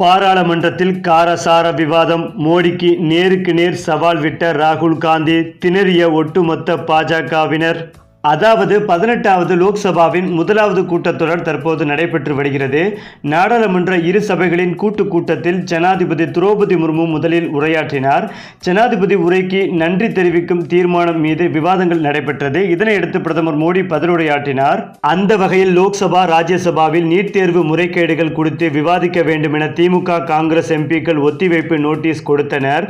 பாராளுமன்றத்தில் காரசார விவாதம். மோடிக்கு நேருக்கு நேர் சவால் விட்ட ராகுல் காந்தி திணறிய ஒட்டுமொத்த பாஜகவினர். அதாவது பதினெட்டாவது லோக்சபாவின் முதலாவது கூட்டத்தொடர் தற்போது நடைபெற்று வருகிறது. நாடாளுமன்ற இரு சபைகளின் கூட்டு கூட்டத்தில் ஜனாதிபதி திரௌபதி முர்மு முதலில் உரையாற்றினார். ஜனாதிபதி உரைக்கு நன்றி தெரிவிக்கும் தீர்மானம் மீது விவாதங்கள் நடைபெற்றது. இதனையடுத்து பிரதமர் மோடி பதிலுரையாற்றினார். அந்த வகையில் லோக்சபா ராஜ்யசபாவில் நீட் தேர்வு முறைகேடுகள் குறித்து விவாதிக்க வேண்டும் என திமுக காங்கிரஸ் எம்பிக்கள் ஒத்திவைப்பு நோட்டீஸ் கொடுத்தனர்.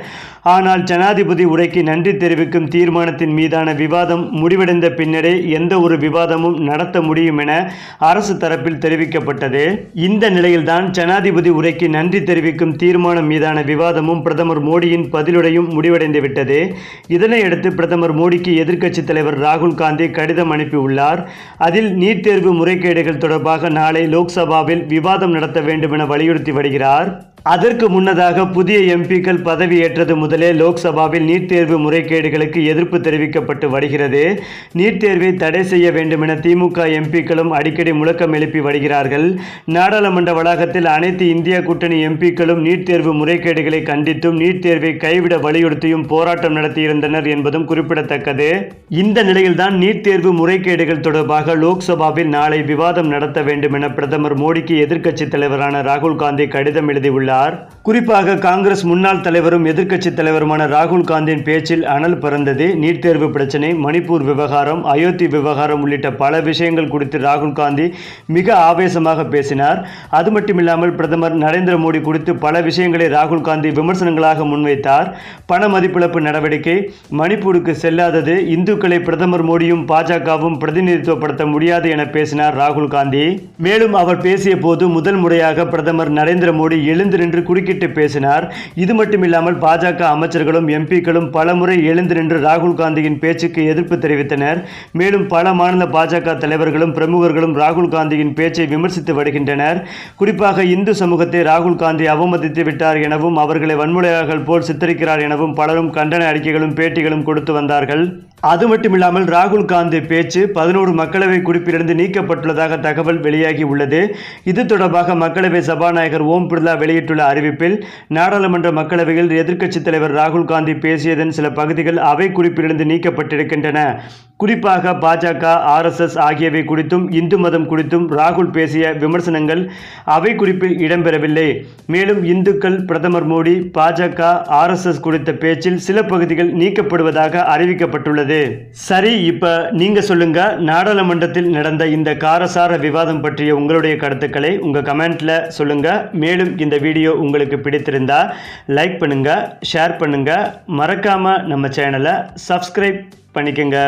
ஆனால் ஜனாதிபதி உரைக்கு நன்றி தெரிவிக்கும் தீர்மானத்தின் மீதான விவாதம் முடிவடைந்த பின்னர் எந்த ஒரு விவாதமும் நடத்த முடியும் என அரசு தரப்பில் தெரிவிக்கப்பட்டது. இந்த நிலையில்தான் ஜனாதிபதி உரைக்கு நன்றி தெரிவிக்கும் தீர்மானம் மீதான விவாதமும் பிரதமர் மோடியின் பதிலுடையும் முடிவடைந்து விட்டது இதனையடுத்து பிரதமர் மோடிக்கு எதிர்க்கட்சித் தலைவர் ராகுல் காந்தி கடிதம் அனுப்பியுள்ளார். அதில் நீட் தேர்வு முறைகேடுகள் தொடர்பாக நாளை லோக்சபாவில் விவாதம் நடத்த வேண்டும் என வலியுறுத்தி வருகிறார். அதற்கு முன்னதாக புதிய எம்பிக்கள் பதவியேற்றது முதலே லோக்சபாவில் நீட் தேர்வு முறைகேடுகளுக்கு எதிர்ப்பு தெரிவிக்கப்பட்டு வருகிறது. நீட் தேர்வை தடை செய்ய வேண்டும் என திமுக எம்பிக்களும் அடிக்கடி முழக்கம் எழுப்பி வருகிறார்கள். நாடாளுமன்ற வளாகத்தில் அனைத்து இந்திய கூட்டணி எம்பிக்களும் நீட் தேர்வு முறைகேடுகளை கண்டித்தும் நீட் தேர்வை கைவிட வலியுறுத்தியும் போராட்டம் நடத்தியிருந்தனர் என்பதும் குறிப்பிடத்தக்கது. இந்த நிலையில்தான் நீட் தேர்வு முறைகேடுகள் தொடர்பாக லோக்சபாவில் நாளை விவாதம் நடத்த வேண்டும் என பிரதமர் மோடிக்கு எதிர்க்கட்சித் தலைவரான ராகுல் காந்தி கடிதம் எழுதியுள்ளார். உள்ளார் குறிப்பாக காங்கிரஸ் முன்னாள் தலைவரும் எதிர்க்கட்சித் தலைவருமான ராகுல் காந்தியின் பேச்சில் அனல் பறந்தது. நீட் தேர்வு பிரச்சினை மணிப்பூர் விவகாரம் அயோத்தி விவகாரம் உள்ளிட்ட பல விஷயங்கள் குறித்து ராகுல் காந்தி மிக ஆவேசமாக பேசினார். அது மட்டுமில்லாமல் பிரதமர் நரேந்திர மோடி குறித்து பல விஷயங்களை ராகுல் காந்தி விமர்சனங்களாக முன்வைத்தார். பண மதிப்பிழப்பு நடவடிக்கை மணிப்பூருக்கு செல்லாதது இந்துக்களை பிரதமர் மோடியும் பாஜகவும் பிரதிநிதித்துவப்படுத்த முடியாது என பேசினார் ராகுல் காந்தி. மேலும் அவர் பேசிய போது முதல் முறையாக பிரதமர் நரேந்திர மோடி எழுந்திரு நின்று குறுக்கிட்டு பேசினார். இது மட்டுமில்லாமல் பாஜக அமைச்சர்களும் எம்பிக்களும் பலமுறை எழுந்து நின்று ராகுல் காந்தியின் பேச்சுக்கு எதிர்ப்பு தெரிவித்தனர். மேலும் பல மாநில பாஜக தலைவர்களும் பிரமுகர்களும் ராகுல் காந்தியின் பேச்சை விமர்சித்து வருகின்றனர். குறிப்பாக இந்து சமூகத்தை ராகுல் காந்தி அவமதித்து விட்டார் எனவும் அவர்களை வன்முறையாளர்கள் போல் சித்தரிக்கிறார் எனவும் பலரும் கண்டன அறிக்கைகளும் பேட்டிகளும் கொடுத்து வந்தார்கள். அது மட்டுமில்லாமல் ராகுல் காந்தி பேச்சு பதினோரு மக்களவை குறிப்பிலிருந்து நீக்கப்பட்டுள்ளதாக தகவல் வெளியாகி உள்ளது இது தொடர்பாக மக்களவை சபாநாயகர் ஓம் பிர்லா வெளியிட்டுள்ள அறிவிப்பில் நாடாளுமன்ற மக்களவையில் எதிர்க்கட்சித் தலைவர் ராகுல் காந்தி பேசியதன் சில பகுதிகள் அவை குறிப்பிலிருந்து நீக்கப்பட்டிருக்கின்றன. குறிப்பாக பாஜக ஆர்எஸ்எஸ் ஆகியவை குறித்தும் இந்து மதம் குறித்தும் ராகுல் பேசிய விமர்சனங்கள் அவை குறிப்பில் இடம்பெறவில்லை. மேலும் இந்துக்கள் பிரதமர் மோடி பாஜக ஆர்எஸ்எஸ் குறித்த பேச்சில் சில பகுதிகள் நீக்கப்படுவதாக அறிவிக்கப்பட்டுள்ளது. சரி இப்ப நீங்க சொல்லுங்க. நாடாளுமன்றத்தில் நடந்த இந்த காரசார விவாதம் பற்றிய உங்களுடைய கருத்துக்களை உங்க கமெண்ட்ல சொல்லுங்க. மேலும் இந்த வீடியோ உங்களுக்கு பிடித்திருந்தா லைக் பண்ணுங்க ஷேர் பண்ணுங்க. மறக்காம நம்ம சேனலை சப்ஸ்கிரைப் பண்ணிக்கங்க.